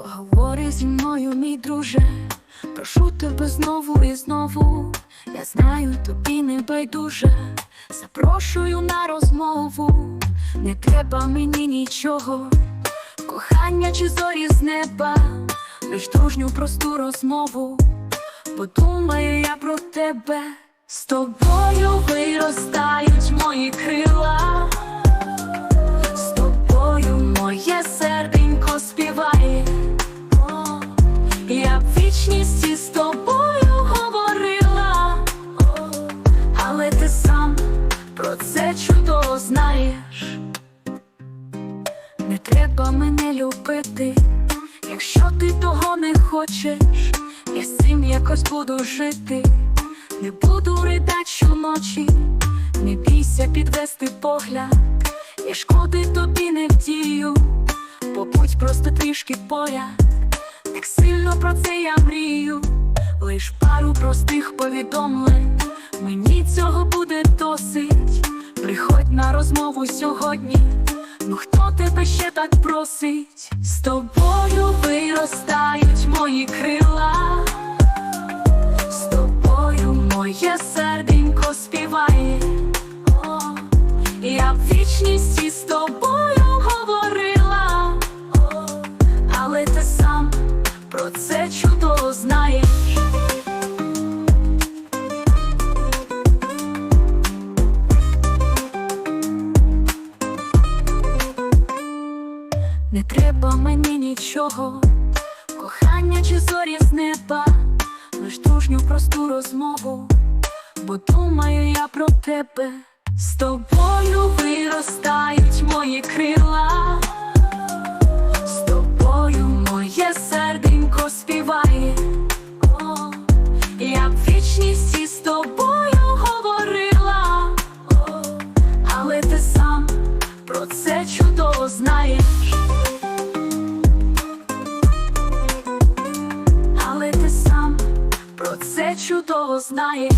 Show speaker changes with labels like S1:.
S1: Поговори зі мною, мій друже, прошу тебе знову і знову. Я знаю, тобі не байдуже. Запрошую на розмову, не треба мені нічого, кохання чи зорі з неба, лиш дружню просту розмову. Подумаю я про тебе, з тобою виростають мої крила, мене якщо ти того не хочеш, я з цим якось буду жити, не буду ридать щоночі, не бійся підвести погляд, я шкоди тобі не вдію, побудь просто трішки поряд, так сильно про це я мрію, лиш пару простих повідомлень, мені цього буде досить. Приходь на розмову сьогодні. Ну хто тебе ще так просить? З тобою виростають мої крила, з тобою моє серденько співає. Я в вічності з тобою говорила, але ти сам про це чудово Не треба мені нічого, кохання чи зорі з неба, лиш дружню просту розмову, бо думаю я про тебе, з тобою виростають мої крила, з тобою моє серденько співає, чудово знаєш.